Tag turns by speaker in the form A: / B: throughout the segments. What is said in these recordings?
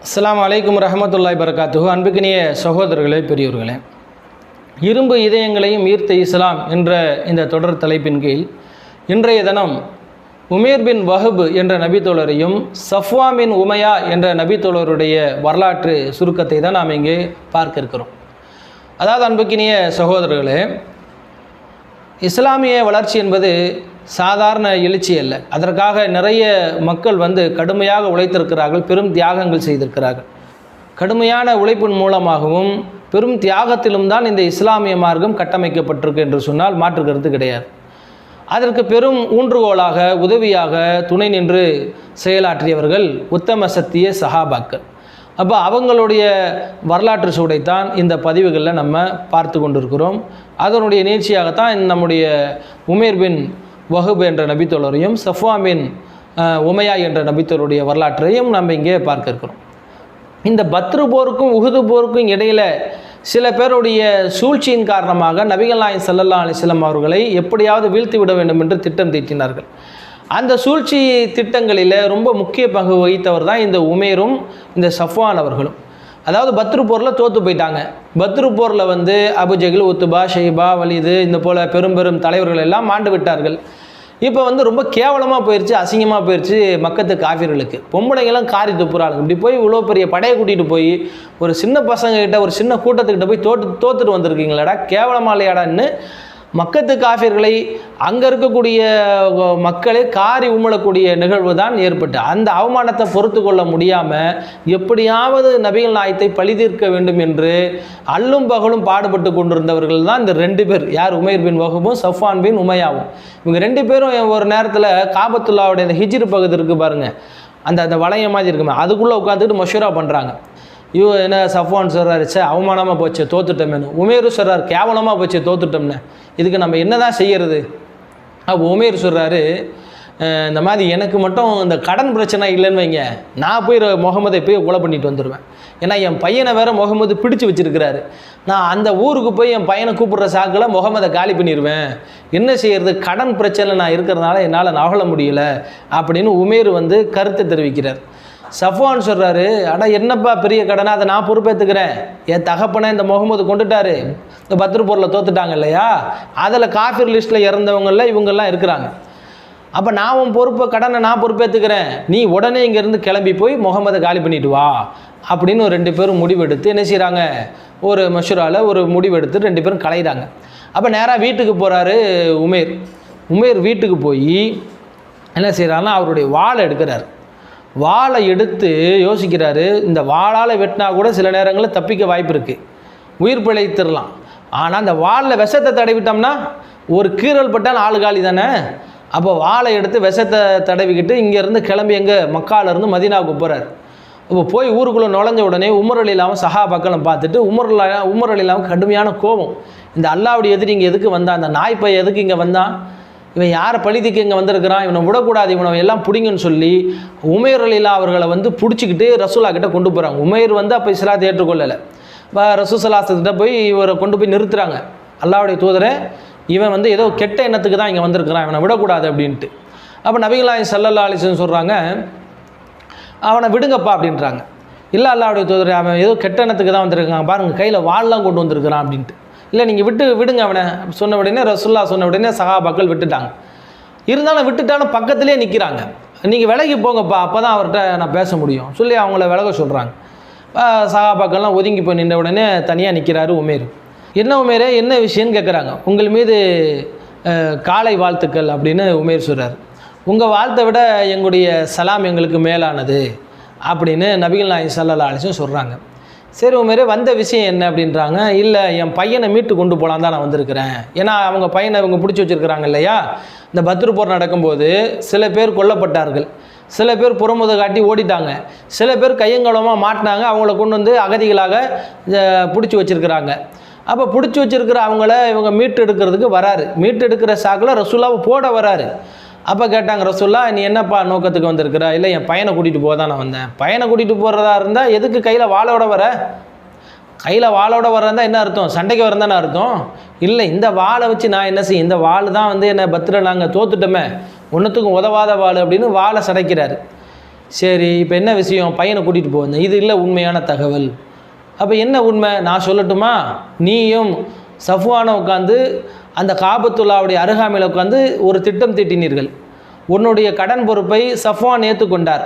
A: அஸ்லாம் அலைக்கும் ரஹமத்துல்லாய் பரகாத்துஹு அன்புக்கினிய சகோதரர்களே பெரியோர்களே இரும்பு இதயங்களையும் ஈர்த்த இஸ்லாம் என்ற இந்த தொடர் தலைப்பின் கீழ் இன்றைய தினம் உமேர் பின் வஹப் என்ற நபித்தோழரையும் சஃப்வா பின் உமையா என்ற நபித்தோழருடைய வரலாற்று சுருக்கத்தை தான் நாம் இங்கே பார்க்க இருக்கிறோம். அதாவது அன்புக்கினிய சகோதரர்களே இஸ்லாமிய வளர்ச்சி என்பது சாதாரண எழுச்சி அல்ல. அதற்காக நிறைய மக்கள் வந்து கடுமையாக உழைத்திருக்கிறார்கள் பெரும் தியாகங்கள் செய்திருக்கிறார்கள். கடுமையான உழைப்பின் மூலமாகவும் பெரும் தியாகத்திலும் தான் இந்த இஸ்லாமிய மார்க்கம் கட்டமைக்கப்பட்டிருக்கு என்று சொன்னால் மாற்றுக்கிறது கிடையாது. அதற்கு பெரும் ஊன்றுகோலாக உதவியாக துணை நின்று செயலாற்றியவர்கள் உத்தம சத்திய சஹாபாக்கள் அப்போ அவங்களுடைய வரலாற்று சூடைத்தான் இந்த பதிவுகளில் நம்ம பார்த்து கொண்டிருக்கிறோம். அதனுடைய நீட்சியாகத்தான் நம்முடைய உமேர் பின் வஹுப் என்ற நபித்தோழரையும் சஃப்வா உமையா என்ற நபித்தோருடைய வரலாற்றையும் நம்ம இங்கே பார்க்க இருக்கிறோம். இந்த பத்ரு போருக்கும் உகுது போருக்கும் இடையில் சில பேருடைய சூழ்ச்சியின் காரணமாக நபிகள் நாயன் ஸல்லல்லாஹு அலைஹி அவர்களை எப்படியாவது வீழ்த்தி விட வேண்டும் என்று திட்டம் தீட்டினார்கள். அந்த சூழ்ச்சி திட்டங்களில் ரொம்ப முக்கிய பங்கு வகித்தவர் தான் இந்த உமேரும் இந்த சஃப்வான் அவர்களும். அதாவது பத்ரு போரில் தோற்று போயிட்டாங்க. பத்ரு போரில் வந்து அபுஜகில் உத்துபா ஷெய்பா வலிது இந்த போல பெரும் பெரும் தலைவர்கள் எல்லாம் மாண்டு விட்டார்கள். இப்போ வந்து ரொம்ப கேவலமாக போயிடுச்சு அசிங்கமாக போயிடுச்சு மக்கத்து காஃபிர்களுக்கு பொம்பளைங்கெல்லாம் காரி துப்புறாளுங்க. இப்படி போய் இவ்வளோ பெரிய படையை கூட்டிகிட்டு போய் ஒரு சின்ன பசங்கக்கிட்ட ஒரு சின்ன கூட்டத்துக்கிட்ட போய் தோட்டு தோத்துட்டு வந்திருக்கீங்களாடா கேவலமாக இல்லையாடான்னு மக்கத்து காஃபியர்களை அங்கே இருக்கக்கூடிய மக்களே காரி உமிழக்கூடிய நிகழ்வு தான் ஏற்பட்டு அந்த அவமானத்தை பொறுத்து கொள்ள முடியாமல் எப்படியாவது நபிகள் நாயத்தை பழிதீர்க்க வேண்டும் என்று அல்லும் பகலும் பாடுபட்டு கொண்டிருந்தவர்கள் தான் இந்த ரெண்டு பேர். யார்? உமைர் பின் வகுப்பும் சஃபான் பின் உமையாவும். இவங்க ரெண்டு பேரும் ஒரு நேரத்தில் காபத்துல்லாவுடைய இந்த ஹிஜ்ரு பகுதி இருக்குது பாருங்கள் அந்த அந்த வளையம் மாதிரி இருக்குமே அதுக்குள்ளே உட்காந்துட்டு மஷூரா பண்ணுறாங்க இவ என்ன சஃப்வான் சொல்கிறாரு சே அவமானமாக போச்சு தோத்துட்டோமேனு. உமேரு சொல்கிறார் கேவலமாக போச்சு தோத்துட்டோம்னு. இதுக்கு நம்ம என்ன தான் செய்யறது? அப்போ உமேர் சொல்கிறாரு இந்த மாதிரி எனக்கு மட்டும் இந்த கடன் பிரச்சனை இல்லைன்னு வைங்க. நான் போய் முகமதை போய் கொலை பண்ணிட்டு வந்துடுவேன் ஏன்னா என் பையனை வேற முகமது பிடிச்சு வச்சிருக்கிறாரு. நான் அந்த ஊருக்கு போய் என் பையனை கூப்பிடுற சாக்கில் முகமதை காலி பண்ணிடுவேன் என்ன செய்யறது? கடன் பிரச்சனை நான் இருக்கிறதுனால என்னால் நகல முடியல. அப்படின்னு உமேர் வந்து கருத்தை தெரிவிக்கிறார். சஃப்வான் சொல்கிறாரு ஆனால் என்னப்பா பெரிய கடனை? அதை நான் பொறுப்பேற்றுக்கிறேன் என் தகப்பனை இந்த முகமது கொண்டுட்டாரு. இந்த பத்ருப்பூரில் தோத்துட்டாங்க இல்லையா? அதில் காஃபிர் லிஸ்ட்டில் இறந்தவங்கள இவங்கெல்லாம் இருக்கிறாங்க. அப்போ நான் உன் பொறுப்பை கடனை நான் பொறுப்பேற்றுக்கிறேன் நீ உடனே இங்கேருந்து கிளம்பி போய் முகமதை காலி பண்ணிட்டு வா அப்படின்னு ஒரு ரெண்டு பேரும் முடிவெடுத்து என்ன செய்கிறாங்க ஒரு மஷூராவில் ஒரு முடிவெடுத்து ரெண்டு பேரும் கலையிறாங்க. அப்போ நேராக வீட்டுக்கு போகிறாரு உமேர். உமேர் வீட்டுக்கு போய் என்ன செய்கிறாருன்னா அவருடைய வாழை எடுக்கிறார். வாளை எடுத்து யோசிக்கிறாரு இந்த வாளால் வெட்டினா கூட சில நேரங்களில் தப்பிக்க வாய்ப்பு இருக்குது உயிர் பிழைத்திடலாம் ஆனால் அந்த வாளில் விஷத்தை தடவிட்டோம்னா ஒரு கீறல் பட்டால் ஆள் காலி தானே? அப்போ வாளை எடுத்து விஷத்தை தடவிக்கிட்டு இங்கேருந்து கிளம்பி எங்கே? மக்காலேருந்து மதீனாவுக்கு போகிறார் இப்போ போய் ஊருக்குள்ளே நுழைஞ்ச உடனே உமர் இல்லாமல் சஹா பக்கம் பார்த்துட்டு உமர் அலி- உமர் இல்லாமல் கடுமையான கோபம். இந்த அல்லாவுடைய எதிரி இங்கே எதுக்கு வந்தான் அந்த நாய்ப்பை எதுக்கு இங்கே வந்தான்? இவன் யாரை பழிதிக்கு இங்கே வந்திருக்கிறான்? இவனை விடக்கூடாது இவனை எல்லாம் பிடிங்கன்னு சொல்லி உமேர் அலிலா அவர்களை வந்து பிடிச்சிக்கிட்டு ரசூலா கிட்ட கொண்டு போகிறாங்க உமேர் வந்து அப்போ இஸ்லாத்தை ஏற்றுக்கொள்ளலை. இப்போ ரசூசலாசத்திட்ட போய் இவரை கொண்டு போய் நிறுத்துறாங்க. அல்லாவுடைய தூதரை இவன் வந்து ஏதோ கெட்ட எண்ணத்துக்கு தான் இங்கே வந்திருக்கிறான் இவனை விடக்கூடாது அப்படின்ட்டு. அப்போ நபிகளாய் சல்லல்லா அலிசன் சொல்கிறாங்க அவனை விடுங்கப்பா அப்படின்றாங்க. இல்லை அல்லாவுடைய தூதரை அவன் ஏதோ கெட்ட எண்ணத்துக்கு தான் வந்திருக்கான். பாருங்கள் கையில் வாள்லாம் கொண்டு வந்திருக்கிறான் அப்படின்ட்டு. இல்லை நீங்கள் விட்டு விடுங்க அவனை. சொன்ன உடனே ரசுல்லா சொன்ன உடனே சகாபாக்கள் விட்டுட்டாங்க. இருந்தாலும் விட்டுட்டாலும் பக்கத்துலேயே நிற்கிறாங்க நீங்கள் விலகி போங்கப்பா அப்போ தான் அவர்கிட்ட நான் பேச முடியும். சொல்லி அவங்கள விலக சொல்கிறாங்க சகாபாக்கள்லாம் ஒதுங்கி போய் நின்ற உடனே தனியாக நிற்கிறாரு உமேர். என்ன உமேரே என்ன விஷயம்னு கேட்குறாங்க உங்கள் மீது காலை வாழ்த்துக்கள் அப்படின்னு உமேர் சொல்கிறார் உங்கள் வாழ்த்தை விட எங்களுடைய சலாம் எங்களுக்கு மேலானது அப்படின்னு நபிகள் நாயகம் சல்லா அலிசும் சொல்கிறாங்க சரி உமேரே வந்த விஷயம் என்ன அப்படின்றாங்க? இல்லை என் பையனை மீட்டு கொண்டு போகலான் தான் நான் வந்திருக்கிறேன். ஏன்னா அவங்க பையனை இவங்க பிடிச்சி வச்சுருக்கிறாங்க இல்லையா? இந்த பத்ரு போர் நடக்கும்போது சில பேர் கொல்லப்பட்டார்கள். சில பேர் புறமுத காட்டி ஓடிட்டாங்க. சில பேர் கையங்கலமாக மாட்டினாங்க. அவங்கள கொண்டு வந்து அகதிகளாக பிடிச்சி வச்சுருக்கிறாங்க. அப்போ பிடிச்சி வச்சிருக்கிற அவங்கள இவங்க மீட்டு எடுக்கிறதுக்கு வராரு. மீட்டு எடுக்கிற சாக்கில் ரசூலாவை போட வராரு. அப்போ கேட்டாங்க ரசூல்லா நீ என்னப்பா நோக்கத்துக்கு வந்திருக்கிற? இல்லை என் பையனை கூட்டிகிட்டு போக தான் நான் வந்தேன். பையனை கூட்டிகிட்டு போகிறதா இருந்தால் எதுக்கு கையில் வாழோட வர? கையில் வாளோட வர்றதா என்ன அர்த்தம்? சண்டைக்கு வரந்தானே அர்த்தம்? இல்லை இந்த வாளை வச்சு நான் என்ன செய்ய இந்த வாள் தான் வந்து என்ன பத்திர நாங்கள் தோத்துட்டோமே. ஒன்றுத்துக்கும் உதவாத வாள் அப்படின்னு வாளை சடைக்கிறாரு. சரி இப்போ என்ன விஷயம்? பையனை கூட்டிகிட்டு போவந்தேன் இது இல்லை உண்மையான தகவல். அப்போ என்ன உண்மை? நான் சொல்லட்டுமா? நீயும் சஃப்வானை உட்காந்து அந்த காபத்துல்லாவுடைய அருகாமையில் உட்காந்து ஒரு திட்டம் தீட்டினீர்கள். உன்னுடைய கடன் பொறுப்பை சஃப்வான் ஏற்றுக்கொண்டார்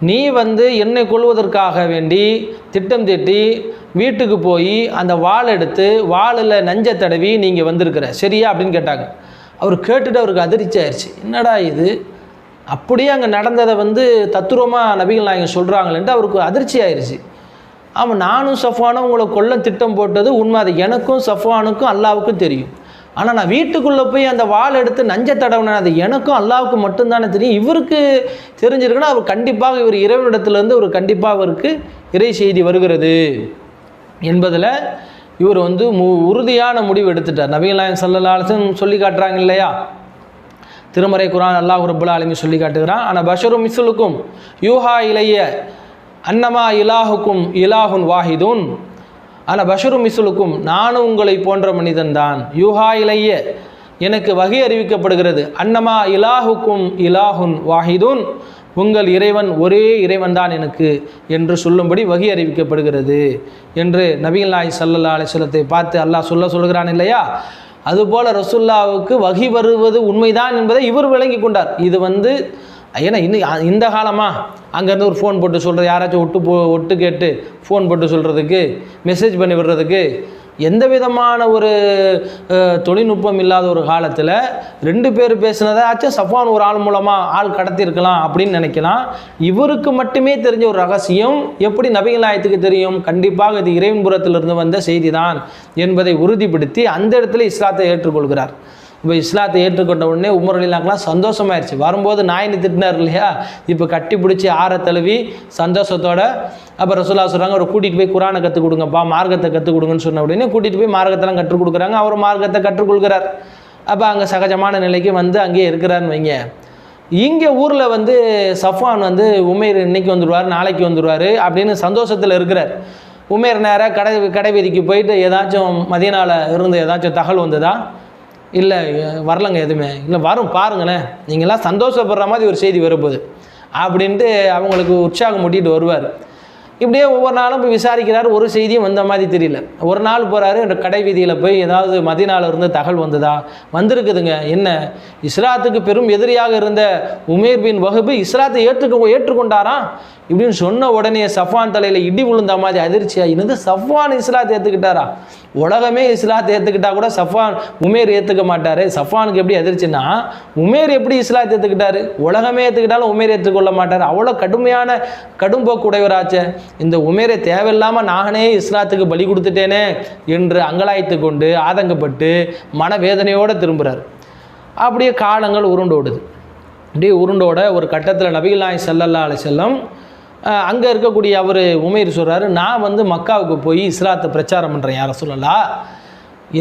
A: நீ வந்து என்னை கொள்வதற்காக வேண்டி திட்டம் தீட்டி வீட்டுக்கு போய் அந்த வாள் எடுத்து வாளில் நஞ்சை தடவி நீங்கள் வந்திருக்கிற. சரியா? அப்படின்னு கேட்டாங்க. அவர் கேட்டுட்டு அவருக்கு அதிர்ச்சி ஆயிடுச்சு என்னடா இது? அப்படியே அங்கே நடந்ததை வந்து தத்துரமாக நபிகள் நாயகம் சொல்கிறாங்களேன்ட்டு அவருக்கு அதிர்ச்சி ஆயிடுச்சு ஆமாம் நானும் சஃப்வானும் உங்களை கொல்ல திட்டம் போட்டது உண்மை. அது எனக்கும் சஃப்வானுக்கும் அல்லாவுக்கும் தெரியும். ஆனால் நான் வீட்டுக்குள்ளே போய் அந்த வால் எடுத்து நஞ்சை தடவினேன். அது எனக்கும் அல்லாவுக்கும் மட்டும்தானே தெரியும். இவருக்கு தெரிஞ்சிருக்குன்னா அவர் கண்டிப்பாக இவர் இறைவனிடத்துலேருந்து ஒரு கண்டிப்பாக அவருக்கு இறை செய்தி வருகிறது. என்பதில் இவர் வந்து மு உறுதியான முடிவு எடுத்துட்டார். நபிகள் நாயகம் சொல்லி காட்டுறாங்க இல்லையா? திருமறை குரான் அல்லாஹ் ரபுல்லா ஆலமி சொல்லி காட்டுகிறான். ஆனால் பஷரும் மிஸ்லுக்கும் யூஹா இளைய அன்னமா இலாஹுக்கும் இலாஹுன் வாஹிதுன். ஆனால் பஷரு மிசுலுக்கும் நானும் உங்களை போன்ற மனிதன்தான். யூஹா இலைய எனக்கு வகை அறிவிக்கப்படுகிறது. அன்னமா இலாஹுக்கும் இலாஹுன் வாஹிதுன். உங்கள் இறைவன் ஒரே இறைவன் தான் எனக்கு என்று சொல்லும்படி வகை அறிவிக்கப்படுகிறது என்று நபிகள் நாய் சல்லல்லா அலிஸ்லத்தை பார்த்து அல்லாஹ் சொல்ல சொல்கிறான் இல்லையா? அதுபோல் ரசுல்லாவுக்கு வகி வருவது உண்மைதான் என்பதை இவர் விளங்கி கொண்டார். இது வந்து ஏன்னா இன்னும் இந்த காலமாக அங்கேருந்து ஒரு ஃபோன் போட்டு சொல்கிறது யாராச்சும் ஒட்டு போ ஒட்டு கேட்டு ஃபோன் போட்டு சொல்கிறதுக்கு மெசேஜ் பண்ணி விடுறதுக்கு எந்த விதமான ஒரு தொழில்நுட்பம் இல்லாத ஒரு காலத்தில் ரெண்டு பேர் பேசினதாச்சும் சஃபான் ஒரு ஆள் மூலமாக ஆள் கடத்தியிருக்கலாம் அப்படின்னு நினைக்கலாம். இவருக்கு மட்டுமே தெரிஞ்ச ஒரு ரகசியம் எப்படி நபிகளாயத்துக்கு தெரியும்? கண்டிப்பாக இது இறைவன்புறத்திலிருந்து வந்த செய்தி தான் என்பதை உறுதிப்படுத்தி அந்த இடத்துல இஸ்லாத்தை ஏற்றுக்கொள்கிறார். இப்போ இஸ்லாத்தை ஏற்றுக்கொண்ட உடனே உமர் அலிலாக்கெலாம் சந்தோஷமாயிருச்சு. வரும்போது நாயினி திட்டினார் இல்லையா? இப்போ கட்டி பிடிச்சி ஆற தழுவி சந்தோஷத்தோட அப்போ ரசூலா சொல்கிறாங்க அவரை கூட்டிகிட்டு போய் குரானை கற்றுக் கொடுங்கப்பா மார்க்கத்தை கற்றுக் கொடுங்கன்னு சொன்ன உடனே கூட்டிகிட்டு போய் மார்க்கத்தெல்லாம் கற்றுக் கொடுக்குறாங்க. அவர் மார்க்கத்தை கற்றுக்கொள்கிறார் அப்போ அங்கே சகஜமான நிலைக்கு வந்து அங்கேயே இருக்கிறாருன்னு வைங்க. இங்கே ஊரில் வந்து சஃபான் வந்து உமேர் இன்னைக்கு வந்துடுவார் நாளைக்கு வந்துடுவார் அப்படின்னு சந்தோஷத்தில் இருக்கிறார். உமேர் நேராக கடை கடைவீதிக்கு போயிட்டு ஏதாச்சும் மதியனால இருந்து ஏதாச்சும் தகவல் வந்ததா? இல்லை வரலங்க எதுவுமே. இல்லை வரும் பாருங்களேன். நீங்களாம் சந்தோஷப்படுற மாதிரி ஒரு செய்தி வரப்போகுது. அப்படின்ட்டு அவங்களுக்கு உற்சாகம் முட்டிகிட்டு வருவார். இப்படியே ஒவ்வொரு நாளும் போய் விசாரிக்கிறார் ஒரு செய்தியும் வந்த மாதிரி தெரியல. ஒரு நாள் போகிறாரு கடை வீதியில் போய் ஏதாவது மதினால இருந்து தகவல் வந்ததா? வந்திருக்குதுங்க. என்ன? இஸ்லாத்துக்கு பெரும் எதிரியாக இருந்த உமேர் பின் வகுப்பு இஸ்லாத்தை ஏற்றுக்க ஏற்றுக்கொண்டாராம் இப்படின்னு சொன்ன உடனே சஃபான் தலையில் இடி விழுந்த மாதிரி அதிர்ச்சியாக இருந்து சஃபான் இஸ்லாத்தை ஏற்றுக்கிட்டாரா உலகமே இஸ்லாத்தை ஏற்றுக்கிட்டா கூட சஃபான் உமேர் ஏற்றுக்க மாட்டார். சஃபானுக்கு எப்படி அதிர்ச்சின்னா உமேர் எப்படி இஸ்லாத்தை ஏற்றுக்கிட்டாரு உலகமே ஏற்றுக்கிட்டாலும் உமேர் ஏற்றுக்கொள்ள மாட்டார். அவ்வளோ கடுமையான கடும்போக்குடையவராச்சே. இந்த உமேரை தேவையில்லாமல் நானே இஸ்லாத்துக்கு பலி கொடுத்துட்டேனே என்று அங்கலாய்த்து கொண்டு ஆதங்கப்பட்டு மனவேதனையோடு திரும்புகிறார் அப்படியே காலங்கள் உருண்டோடுது. அப்படியே உருண்டோட ஒரு கட்டத்தில் நபிகள் நாய் சல்லல்லா அலி செல்லம் அங்கே இருக்கக்கூடிய அவர் உமேர் சொல்கிறாரு நான் வந்து மக்காவுக்கு போய் இஸ்லாத்தை பிரச்சாரம் பண்ணுறேன் யாரை சொல்லலா?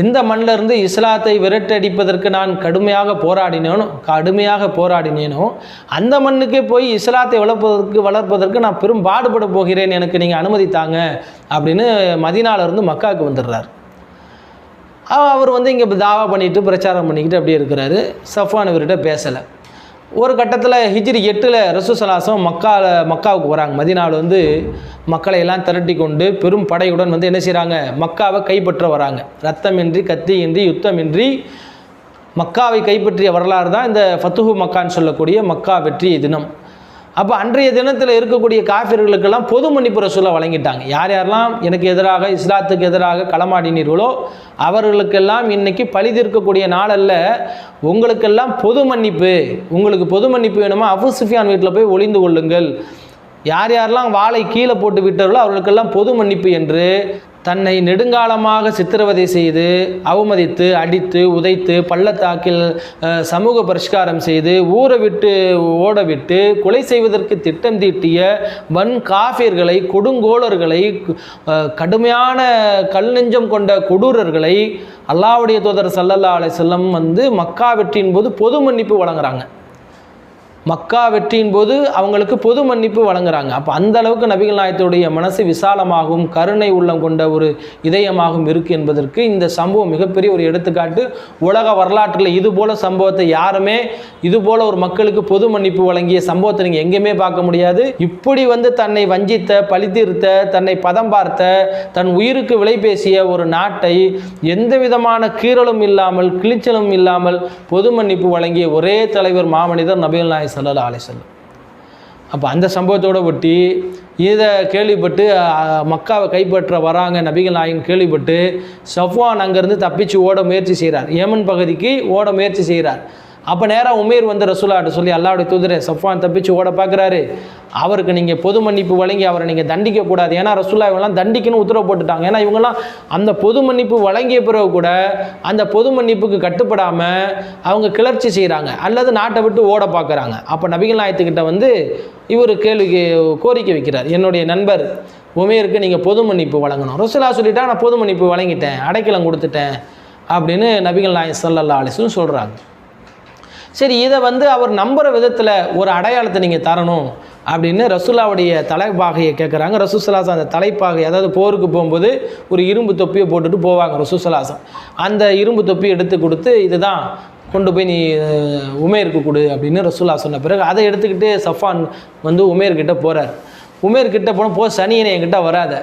A: எந்த மண்ணிலிருந்து இஸ்லாத்தை விரட்டடிப்பதற்கு நான் கடுமையாக போராடினேனோ கடுமையாக போராடினேனோ அந்த மண்ணுக்கே போய் இஸ்லாத்தை வளர்ப்பதற்கு வளர்ப்பதற்கு நான் பெரும் பாடுபட போகிறேன் எனக்கு நீங்கள் அனுமதி தாங்க அப்படின்னு மதினாலிருந்து மக்காவுக்கு வந்துடுறார். அவர் வந்து இங்கே தாவா பண்ணிட்டு பிரச்சாரம் பண்ணிக்கிட்டு அப்படியே இருக்கிறாரு. சஃப்வான் இவர்கிட்ட பேசலை. ஒரு கட்டத்தில் ஹிஜ்ரி எட்டில் ரசூசலாசம் மக்கா மக்காவுக்கு வராங்க மதினாவில் வந்து மக்களை எல்லாம் திரட்டி கொண்டு பெரும் படையுடன் வந்து என்ன செய்கிறாங்க மக்காவை கைப்பற்ற வராங்க. ரத்தமின்றி கத்தியின்றி யுத்தமின்றி மக்காவை கைப்பற்றிய வரலாறு தான் இந்த ஃபத்துஹு மக்கான்னு சொல்லக்கூடிய மக்கா வெற்றி தினம். அப்போ அன்றைய தினத்தில் இருக்கக்கூடிய காஃபிர்களுக்கெல்லாம் பொது மன்னிப்பு ரசூலை வழங்கிட்டாங்க. யார் யாரெல்லாம் எனக்கு எதிராக இஸ்லாத்துக்கு எதிராக களமாடினீர்களோ அவர்களுக்கெல்லாம் இன்னைக்கு பழி தீர்க்கக்கூடிய நாளல்ல உங்களுக்கெல்லாம் பொது மன்னிப்பு உங்களுக்கு பொது மன்னிப்பு வேணுமா? அபு சுஃபியான் வீட்டில் போய் ஒளிந்து கொள்ளுங்கள். யார் யாரெல்லாம் வாழை கீழே போட்டு விட்டார்களோ அவர்களுக்கெல்லாம் பொது மன்னிப்பு என்று தன்னை நெடுங்காலமாக சித்திரவதை செய்து அவமதித்து அடித்து உதைத்து பள்ளத்தாக்கில் சமூக பரிஷ்காரம் செய்து ஊரை விட்டு ஓட விட்டு கொலை செய்வதற்கு திட்டம் தீட்டிய வன் காஃபியர்களை கொடுங்கோளர்களை கடுமையான கல் நெஞ்சம் கொண்ட கொடூரர்களை அல்லாவுடைய தூதர் சல்லல்லா அலை செல்லம் வந்து மக்கா வெற்றியின் போது பொது மன்னிப்பு வழங்குறாங்க. மக்கா வெற்றியின் போது அவங்களுக்கு பொது மன்னிப்பு வழங்குறாங்க. அப்போ அந்த அளவுக்கு நபிகள் நாயத்துடைய மனசு விசாலமாகவும் கருணை உள்ளம் கொண்ட ஒரு இதயமாகவும் இருக்கு என்பதற்கு இந்த சம்பவம் மிகப்பெரிய ஒரு எடுத்துக்காட்டு. உலக வரலாற்றில் இது போல சம்பவத்தை யாருமே இது போல ஒரு மக்களுக்கு பொது மன்னிப்பு வழங்கிய சம்பவத்தை நீங்கள் எங்கேயுமே பார்க்க முடியாது. இப்படி வந்து தன்னை வஞ்சித்த பழித்தீர்த்த தன்னை பதம் பார்த்த தன் உயிருக்கு விலை பேசிய ஒரு நாட்டை எந்த விதமான கீறலும் இல்லாமல் கிழிச்சலும் இல்லாமல் பொது மன்னிப்பு வழங்கிய ஒரே தலைவர் மாமனிதர் நபிகள் நாயகம் சல்லா அலிசல்லம் அப்போ அந்த சம்பவத்தோட ஒட்டி இதை கேள்விப்பட்டு மக்காவை கைப்பற்ற வராங்க நபிகள் நாயகன் கேள்விப்பட்டு சஃப்வான் அங்கேருந்து தப்பிச்சு ஓட முயற்சி செய்கிறார் ஏமன் பகுதிக்கு ஓட முயற்சி செய்கிறார் அப்போ நேராக உமேர் வந்து ரசூலாட்ட சொல்லி அல்லாவுடைய தூதரை சஃப்வான் தப்பிச்சு ஓட பார்க்குறாரு அவருக்கு நீங்கள் பொது மன்னிப்பு வழங்கி அவரை நீங்கள் தண்டிக்கக்கூடாது ஏன்னா ரசூல்லா இவங்கெல்லாம் தண்டிக்கணும் உத்தரவு போட்டுட்டாங்க. ஏன்னா இவங்கெல்லாம் அந்த பொது மன்னிப்பு வழங்கிய பிறகு கூட அந்த பொது மன்னிப்புக்கு கட்டுப்படாமல் அவங்க கிளர்ச்சி செய்கிறாங்க அல்லது நாட்டை விட்டு ஓட பார்க்குறாங்க அப்போ நபிகள் நாயத்துக்கிட்ட வந்து இவர் கேள்விக்கு கோரிக்கை வைக்கிறார். என்னுடைய நண்பர் உமேருக்கு நீங்கள் பொது மன்னிப்பு வழங்கணும். ரசூலா சொல்லிட்டா நான் பொது மன்னிப்பு வழங்கிட்டேன் அடைக்கலம் கொடுத்துட்டேன். அப்படின்னு நபிகள் நாயன் சல்லல்லா அலிஸ்னு சொல்கிறாங்க சரி இதை வந்து அவர் நம்புகிற விதத்தில் ஒரு அடையாளத்தை நீங்கள் தரணும் அப்படின்னு ரசூலாவுடைய தலைப்பாகையை கேட்குறாங்க ரசூசலாசம் அந்த தலைப்பாகை அதாவது போருக்கு போகும்போது ஒரு இரும்பு தொப்பியை போட்டுட்டு போவாங்க ரசூசலாசம் அந்த இரும்பு தொப்பி எடுத்து கொடுத்து இதுதான் கொண்டு போய் நீ உமேருக்கு கொடு அப்படின்னு ரசூல்லா சொன்ன பிறகு அதை எடுத்துக்கிட்டு சஃபான் வந்து உமேர்கிட்ட போகிறார் உமேர்கிட்ட போனால் போ சனியனை என்கிட்ட வராத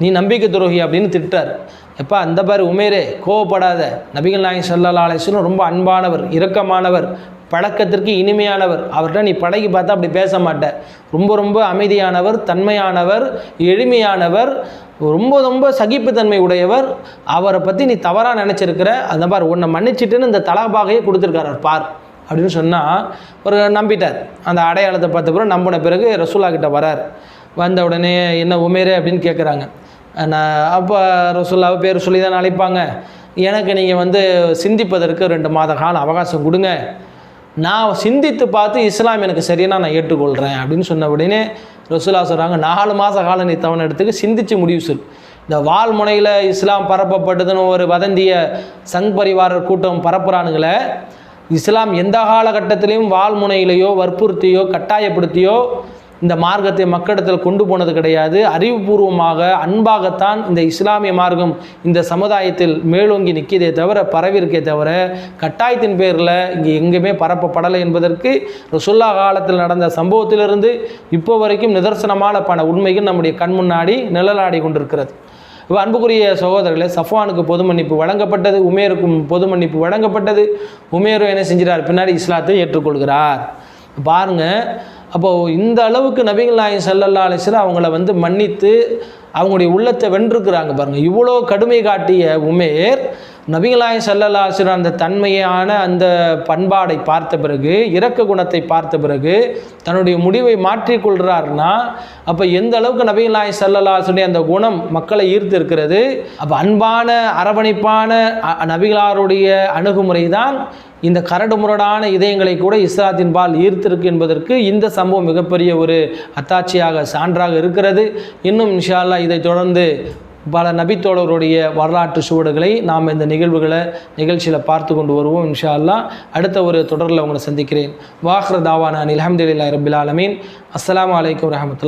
A: நீ நம்பிக்கை துரோகி அப்படின்னு திட்டார். எப்பா அந்த பாரு உமேரே கோவப்படாத. நபிகள் நாயகம் ஸல்லல்லாஹு அலைஹி ரொம்ப அன்பானவர் இரக்கமானவர் பழக்கத்திற்கு இனிமையானவர். அவர்கிட்ட நீ பழகி பார்த்தா அப்படி பேச மாட்ட. ரொம்ப ரொம்ப அமைதியானவர் தன்மையானவர் எளிமையானவர் ரொம்ப ரொம்ப சகிப்புத்தன்மை உடையவர். அவரை பற்றி நீ தவறாக நினச்சிருக்கிற. அந்த பார் உன்னை மன்னிச்சிட்டுன்னு இந்த தலாபாகையே கொடுத்துருக்காரு பார். அப்படின்னு சொன்னால் ஒரு நம்பிட்டார். அந்த அடையாளத்தை பார்த்த பிறகு நம்பின பிறகு ரசூலா கிட்ட வரார். வந்த உடனே என்ன உமேரே? அப்படின்னு கேட்குறாங்க நான் அப்போ ரசூல்லாவை பேர் சொல்லி தான் அழைப்பாங்க. எனக்கு நீங்கள் வந்து சிந்திப்பதற்கு ரெண்டு மாத காலம் அவகாசம் கொடுங்க. நான் சிந்தித்து பார்த்து இஸ்லாம் எனக்கு சரியான நான் ஏற்றுக்கொள்கிறேன் அப்படின்னு சொன்ன உடனே ரசூலா சொல்கிறாங்க நாலு மாத காலம் நீ தவணை எடுத்துக்கு சிந்திச்சு முடிவு சொல் இந்த வால் முனையில் இஸ்லாம் பரப்பப்பட்டதுன்னு ஒரு வதந்திய சங் பரிவார கூட்டம் பரப்புகிறானுங்களே இஸ்லாம் எந்த காலகட்டத்திலையும் வால் முனையிலையோ வற்புறுத்தியோ கட்டாயப்படுத்தியோ இந்த மார்க்கத்தை மக்களிடத்தில் கொண்டு போனது கிடையாது. அறிவுபூர்வமாக அன்பாகத்தான் இந்த இஸ்லாமிய மார்க்கம் இந்த சமுதாயத்தில் மேலோங்கி நிற்கிதே தவிர பரவிருக்கே தவிர கட்டாயத்தின் பேரில் இங்கே எங்கேயுமே பரப்பப்படலை என்பதற்கு ரசுல்லா காலத்தில் நடந்த சம்பவத்திலிருந்து இப்போ வரைக்கும் நிதர்சனமான பல உண்மைகள் நம்முடைய கண் முன்னாடி நிழலாடி கொண்டிருக்கிறது. இப்போ அன்புக்குரிய சகோதரர்களே சஃபானுக்கு பொது மன்னிப்பு வழங்கப்பட்டது உமேருக்கும் பொது மன்னிப்பு வழங்கப்பட்டது. உமேரும் என்ன செஞ்சிட்டார் பின்னாடி இஸ்லாத்தை ஏற்றுக்கொள்கிறார். பாருங்கள் அப்போது இந்த அளவுக்கு நபிகள் நாயகம் செல்லல்லா அலிஸ்லாம் அவங்கள வந்து மன்னித்து அவங்களுடைய உள்ளத்தை வென்றிருக்கிறாங்க பாருங்க. இவ்வளோ கடுமை காட்டிய உமேர் நபிகள் நாயகம் அந்த தன்மையான அந்த பண்பாடை பார்த்த பிறகு இரக்க குணத்தை பார்த்த பிறகு தன்னுடைய முடிவை மாற்றிக்கொள்கிறார்னா அப்போ எந்த அளவுக்கு நபிகள் நாயகம் அந்த குணம் மக்களை ஈர்த்து இருக்கிறது? அப்போ அன்பான அரவணைப்பான நபிகளாருடைய அணுகுமுறை தான் இந்த கரடு முரடான இதயங்களை கூட இஸ்லாத்தின் பால் ஈர்த்திருக்கு என்பதற்கு இந்த சம்பவம் மிகப்பெரிய ஒரு அத்தாட்சியாக சான்றாக இருக்கிறது. இன்னும் இன்ஷா அல்லாஹ் இதை தொடர்ந்து பல நபித்தோழருடைய வரலாற்று சுவடுகளை நாம் இந்த நிகழ்வுகளை நிகழ்ச்சியில் பார்த்து கொண்டு வருவோம் இன்ஷா அல்லாஹ் அடுத்த ஒரு தொடரில் உங்களை சந்திக்கிறேன். வாஹ்ர தாவான அனில் அஹமதுல்லாஹி ரபில் ஆலமீன். அஸ்லாம் வலைக்கம் வரமத்துல